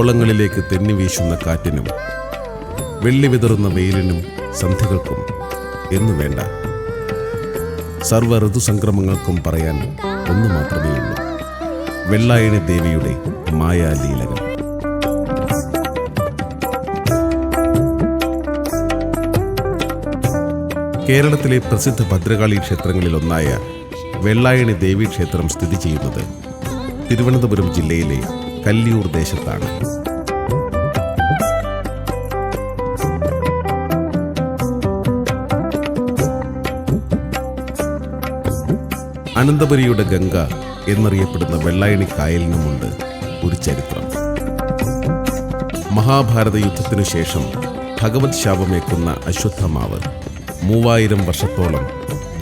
ഓളങ്ങളിലേക്ക് തെന്നി വീശുന്ന കാറ്റിനും വെള്ളി വിതറുന്ന വെയിലിനും സന്ധ്യകൾക്കും എന്നു വേണ്ട. സർവ ഋതുസംക്രമങ്ങൾക്കും പറയാൻ ഒന്നു മാത്രമേ ഉള്ളൂ. വെള്ളായണി ദേവിയുടെ മായാലീലകൾ കേരളത്തിലെ പ്രസിദ്ധ ഭദ്രകാളി ക്ഷേത്രങ്ങളിലൊന്നായ വെള്ളായണി ദേവി ക്ഷേത്രം സ്ഥിതി ചെയ്യുന്നത് തിരുവനന്തപുരം ജില്ലയിലെ കല്ലിയൂർ ദേശത്താണ്. അനന്തപുരിയുടെ ഗംഗ എന്നറിയപ്പെടുന്ന വെള്ളായണി കായലിനുമുണ്ട് ഒരു ചരിത്രം. മഹാഭാരത യുദ്ധത്തിനു ശേഷം ഭഗവത് ശാപമേക്കുന്ന അശ്വത്ഥമാവ് മൂവായിരം വർഷത്തോളം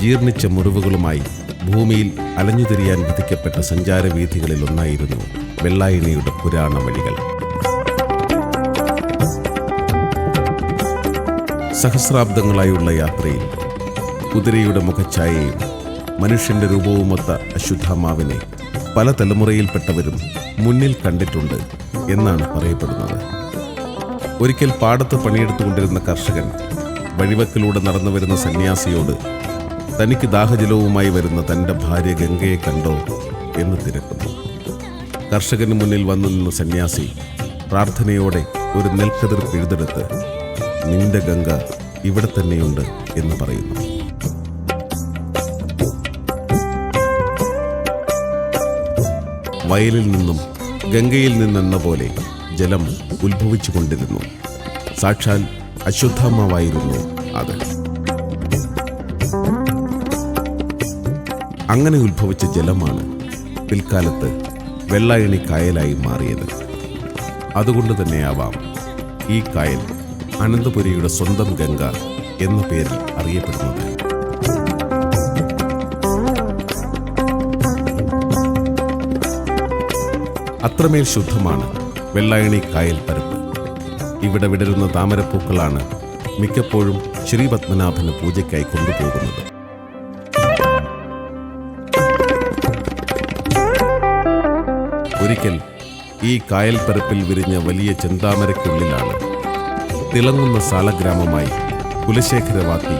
ജീർണിച്ച മുറിവുകളുമായി ഭൂമിയിൽ അലഞ്ഞുതിരിയാൻ വിധിക്കപ്പെട്ട സഞ്ചാരവീഥികളിൽ ഒന്നായിരുന്നു വെള്ളായണിയുടെ പുരാണ വഴികൾ. സഹസ്രാബ്ദങ്ങളായുള്ള യാത്രയിൽ കുതിരയുടെ മുഖഛായയും മനുഷ്യന്റെ രൂപവുമൊത്ത അശുദ്ധാമാവിനെ പല തലമുറയിൽപ്പെട്ടവരും മുന്നിൽ കണ്ടിട്ടുണ്ട് എന്നാണ് പറയപ്പെടുന്നത്. ഒരിക്കൽ പാടത്ത് പണിയെടുത്തുകൊണ്ടിരുന്ന കർഷകൻ വഴിവക്കിലൂടെ നടന്നു വരുന്ന സന്യാസിയോട് തനിക്ക് ദാഹജലവുമായി വരുന്ന തന്റെ ഭാര്യ ഗംഗയെ കണ്ടോ എന്ന് തിരക്കുന്നു. കർഷകന് മുന്നിൽ വന്നു നിന്ന സന്യാസി പ്രാർത്ഥനയോടെ ഒരു നെൽക്കതിർ പിഴുതെടുത്ത് നിന്റെ ഗംഗ ഇവിടെ തന്നെയുണ്ട് എന്ന് പറയുന്നു. വയലിൽ നിന്നും ഗംഗയിൽ നിന്നെന്ന പോലെ ജലം ഉത്ഭവിച്ചു കൊണ്ടിരുന്നു സാക്ഷാൽ അശ്വത്ഥാമാവായിരുന്നു അത് അങ്ങനെ ഉത്ഭവിച്ച ജലമാണ് പിൽക്കാലത്ത് വെള്ളായണി കായലായി മാറിയത്. അതുകൊണ്ട് തന്നെയാവാം ഈ കായൽ അനന്തപുരിയുടെ സ്വന്തം ഗംഗ എന്ന പേരിൽ അറിയപ്പെടുന്നത്. അത്രമേൽ ശുദ്ധമാണ് വെള്ളായണി കായൽ പരപ്പ്. ഇവിടെ വിടരുന്ന താമരപ്പൂക്കളാണ് മിക്കപ്പോഴും ശ്രീപത്മനാഭന് പൂജയ്ക്കായി കൊണ്ടുപോകുന്നത്. ഒരിക്കൽ ഈ കായൽപ്പരപ്പിൽ വിരിഞ്ഞ വലിയ ചെന്താമരയ്ക്കുള്ളിലാണ് തിളങ്ങുന്ന സാലഗ്രാമമായി കുലശേഖരവാത്തി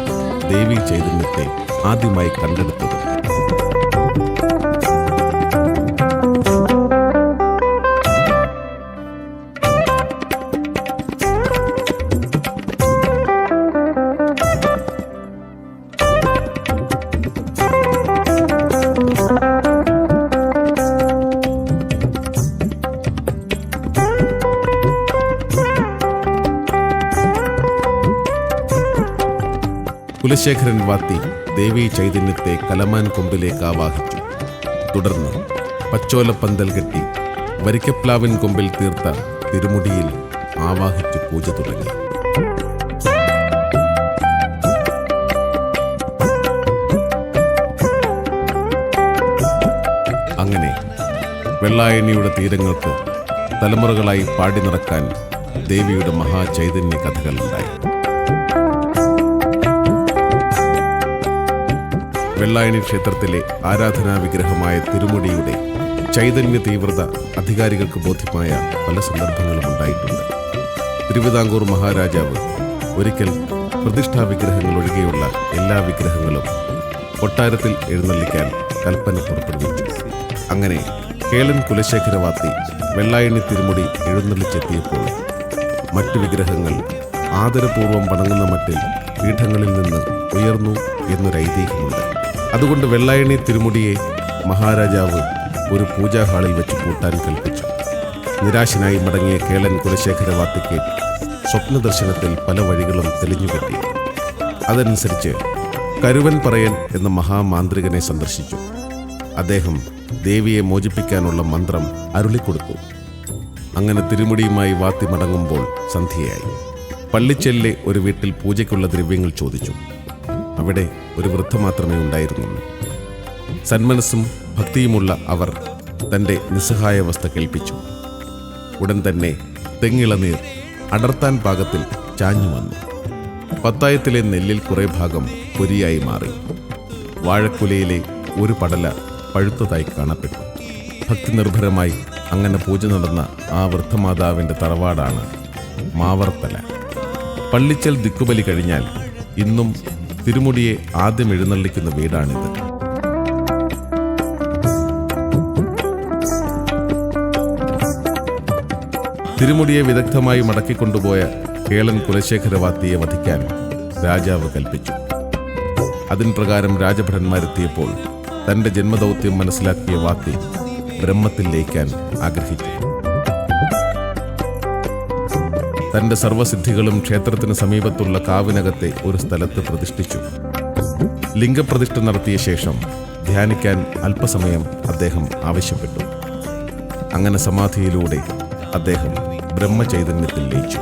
ദേവി ചൈതന്യത്തെ ആദ്യമായി കണ്ടെടുത്തത്. കുലശേഖരൻ വാത്തി ദേവി ചൈതന്യത്തെ കലമാൻ കൊമ്പിലേക്ക് ആവാഹിച്ചു. തുടർന്ന് പച്ചോലപ്പന്തൽ കെട്ടി വരിക്കപ്ലാവിൻ കൊമ്പിൽ തീർത്ത തിരുമുടിയിൽ ആവാഹിച്ചു പൂജ തുടങ്ങി. അങ്ങനെ വെള്ളായണിയുടെ തീരങ്ങൾക്ക് തലമുറകളായി പാടി നടക്കാൻ ദേവിയുടെ മഹാചൈതന്യ കഥകളുണ്ടായി. വെള്ളായണി ക്ഷേത്രത്തിലെ ആരാധനാ വിഗ്രഹമായ തിരുമുടിയുടെ ചൈതന്യ തീവ്രത അധികാരികൾക്ക് ബോധ്യമായ പല സന്ദർഭങ്ങളും ഉണ്ടായിട്ടുണ്ട്. തിരുവിതാംകൂർ മഹാരാജാവ് ഒരിക്കൽ പ്രതിഷ്ഠാ വിഗ്രഹങ്ങൾ ഒഴികെയുള്ള എല്ലാ വിഗ്രഹങ്ങളും കൊട്ടാരത്തിൽ എഴുന്നള്ളിക്കാൻ കൽപ്പന പുറപ്പെടുവിച്ചു. അങ്ങനെ കേളൻ കുലശേഖരവാത്തി വെള്ളായണി തിരുമുടി എഴുന്നള്ളിച്ചെത്തിയപ്പോൾ മറ്റു വിഗ്രഹങ്ങൾ ആദരപൂർവം വണങ്ങുന്ന മട്ടിൽ പീഠങ്ങളിൽ നിന്ന് ഉയർന്നു എന്നൊരു ഐതിഹ്യമുണ്ട് അതുകൊണ്ട് വെള്ളായണി തിരുമുടിയെ മഹാരാജാവ് ഒരു പൂജാ ഹാളിൽ വെച്ച് കൂട്ടാൻ കൽപ്പിച്ചു. നിരാശനായി മടങ്ങിയ കേളൻ കുലശേഖരവാത്തിക്ക് സ്വപ്നദർശനത്തിൽ പല വഴികളും തെളിഞ്ഞുകെട്ടി അതനുസരിച്ച് കരുവൻ പറയൻ എന്ന മഹാമാന്ത്രികനെ സന്ദർശിച്ചു. അദ്ദേഹം ദേവിയെ മോചിപ്പിക്കാനുള്ള മന്ത്രം അരുളിക്കൊടുത്തു. അങ്ങനെ തിരുമുടിയുമായി വാത്തി മടങ്ങുമ്പോൾ സന്ധ്യയായി. പള്ളിച്ചെല്ലിലെ ഒരു വീട്ടിൽ പൂജയ്ക്കുള്ള ദ്രവ്യങ്ങൾ ചോദിച്ചു. അവിടെ ഒരു വൃദ്ധ മാത്രമേ ഉണ്ടായിരുന്നുള്ളൂ. സന്മനസ്സും ഭക്തിയുമുള്ള അവർ തന്റെ നിസ്സഹായാവസ്ഥ കേൾപ്പിച്ചു. ഉടൻ തന്നെ തെങ്ങിളനീർ അടർത്താൻ പാകത്തിൽ ചാഞ്ഞു വന്നു. പത്തായത്തിലെ നെല്ലിൽ കുറേ ഭാഗം പൊരിയായി മാറി. വാഴക്കുലയിലെ ഒരു പടല പഴുത്തതായി കാണപ്പെട്ടു. ഭക്തി നിർഭരമായി അങ്ങനെ പൂജ നടന്ന ആ വൃദ്ധമാതാവിന്റെ തറവാടാണ് മാവർത്തല. പള്ളിച്ചൽ ദിക്കുബലി കഴിഞ്ഞാൽ ഇന്നും തിരുമുടിയെ ആദ്യം എഴുന്നള്ളിക്കുന്ന വീടാണിത്. തിരുമുടിയെ വിദഗ്ധമായി മടക്കിക്കൊണ്ടുപോയ കേളൻ കുലശേഖരവാത്തിയെ വധിക്കാൻ രാജാവ് കൽപ്പിച്ചു. അതിൻ പ്രകാരം രാജഭടന്മാരെത്തിയപ്പോൾ തന്റെ ജന്മദൗത്യം മനസ്സിലാക്കിയ വാത്തി ബ്രഹ്മത്തിൽ ലയിക്കാൻ ആഗ്രഹിച്ചു. തന്റെ സർവസിദ്ധികളും ക്ഷേത്രത്തിന് സമീപത്തുള്ള കാവിനകത്തെ ഒരു സ്ഥലത്ത് പ്രതിഷ്ഠിച്ചു. ലിംഗപ്രതിഷ്ഠ നടത്തിയ ശേഷം ധ്യാനിക്കാൻ അല്പസമയം അദ്ദേഹം ആവശ്യപ്പെട്ടു. അങ്ങനെ സമാധിയിലൂടെ അദ്ദേഹം ബ്രഹ്മചൈതന്യത്തിൽ ലയിച്ചു.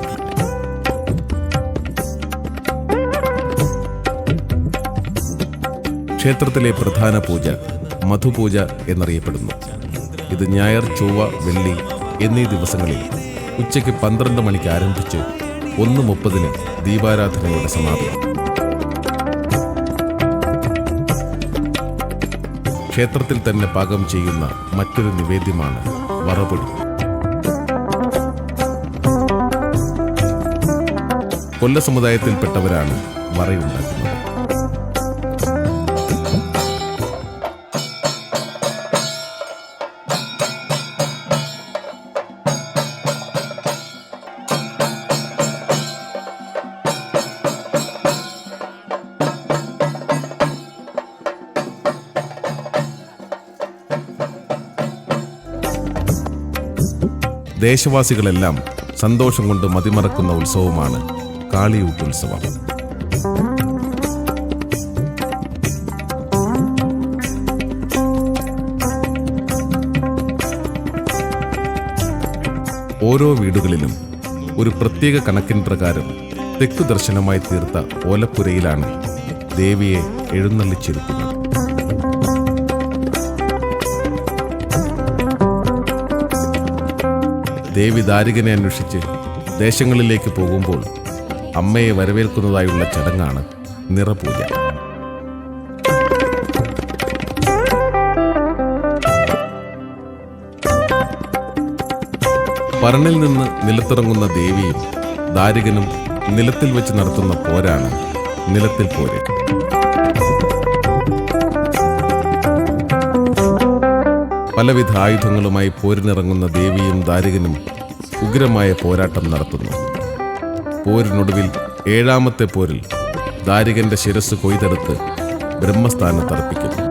ക്ഷേത്രത്തിലെ പ്രധാന പൂജ മധുപൂജ എന്നറിയപ്പെടുന്നു. ഇത് ഞായർ ചൊവ്വ വെള്ളി എന്നീ ദിവസങ്ങളിൽ ഉച്ചയ്ക്ക് പന്ത്രണ്ട് മണിക്ക് ആരംഭിച്ച് ഒന്ന് മുപ്പതിന് ദീപാരാധനയുടെ സമാപനം. ക്ഷേത്രത്തിൽ തന്നെ പാകം ചെയ്യുന്ന മറ്റൊരു നിവേദ്യമാണ് വറപൊടി. കൊല്ല സമുദായത്തിൽപ്പെട്ടവരാണ് വറയുണ്ടാക്കുന്നത്. ദേശവാസികളെല്ലാം സന്തോഷം കൊണ്ട് മതിമറക്കുന്ന ഉത്സവമാണ് കാളിയൂട്ടുത്സവം ഓരോ വീടുകളിലും ഒരു പ്രത്യേക കണക്കിൻ പ്രകാരം തെക്കു ദർശനമായി തീർത്ത ഓലപ്പുരയിലാണ് ദേവിയെ എഴുന്നള്ളിച്ചിരിക്കുന്നത്. ദേവി ദാരികനെ അന്വേഷിച്ച് ദേശങ്ങളിലേക്ക് പോകുമ്പോൾ അമ്മയെ വരവേൽക്കുന്നതായുള്ള ചടങ്ങാണ് നിറപൂജ. പറണിൽ നിന്ന് നിലത്തിറങ്ങുന്ന ദേവിയും ദാരികനും നിലത്തിൽ വെച്ച് നടത്തുന്ന പോരാണ് നിലത്തിൽ പോര്. പലവിധ ആയുധങ്ങളുമായി പോരിനിറങ്ങുന്ന ദേവിയും ദാരികനും ഉഗ്രമായ പോരാട്ടം നടത്തുന്നു. പോരിനൊടുവിൽ ഏഴാമത്തെ പോരിൽ ദാരികന്റെ ശിരസ് കൊയ്തെടുത്ത് ബ്രഹ്മസ്ഥാനത്ത് അർപ്പിക്കുന്നു.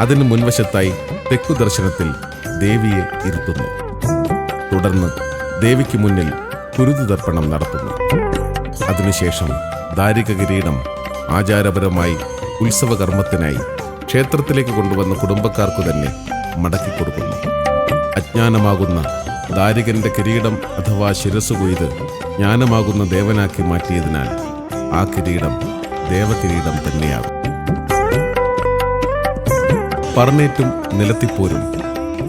അതിന് മുൻവശത്തായി തെക്കു ദർശനത്തിൽ ദേവിയെ ഇരുത്തുന്നു. തുടർന്ന് ദേവിക്ക് മുന്നിൽ കുരുതി തർപ്പണം നടത്തുന്നു. അതിനുശേഷം ദാരിക കിരീടം ആചാരപരമായി ഉത്സവകർമ്മത്തിനായി ക്ഷേത്രത്തിലേക്ക് കൊണ്ടുവന്ന കുടുംബക്കാർക്കു തന്നെ മടക്കിക്കൊടുക്കുന്നു അജ്ഞാനമാകുന്ന ദാരികന്റെ കിരീടം അഥവാ ശിരസ് കൊയ്ത് ജ്ഞാനമാകുന്ന ദേവനാക്കി മാറ്റിയതിനാൽ ആ കിരീടം ദേവകിരീടം തന്നെയാകും. പറഞ്ഞേറ്റും നിലത്തിപ്പോരും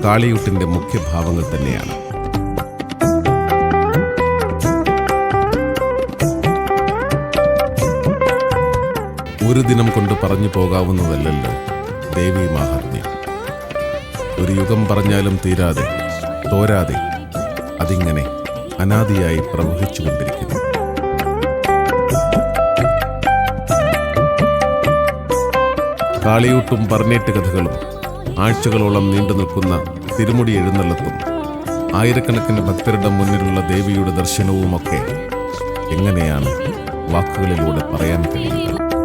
കാളിയൂട്ടിന്റെ മുഖ്യഭാവങ്ങൾ തന്നെയാണ്. ഒരു ദിനം കൊണ്ട് പറഞ്ഞു പോകാവുന്നതല്ലല്ലോ ദേവി മാഹാത്മ്യം. ഒരു യുഗം പറഞ്ഞാലും തീരാതെ തോരാതെ അതിങ്ങനെ അനാദിയായി പ്രവഹിച്ചുകൊണ്ടിരിക്കുന്നു കാളിയൂട്ടും പറഞ്ഞേട്ട് കഥകളും ആഴ്ചകളോളം നീണ്ടു നിൽക്കുന്ന തിരുമുടി എഴുന്നള്ളത്തും ആയിരക്കണക്കിന് ഭക്തരുടെ മുന്നിലുള്ള ദേവിയുടെ ദർശനവുമൊക്കെ എങ്ങനെയാണ് വാക്കുകളിലൂടെ പറയാൻ കഴിയുക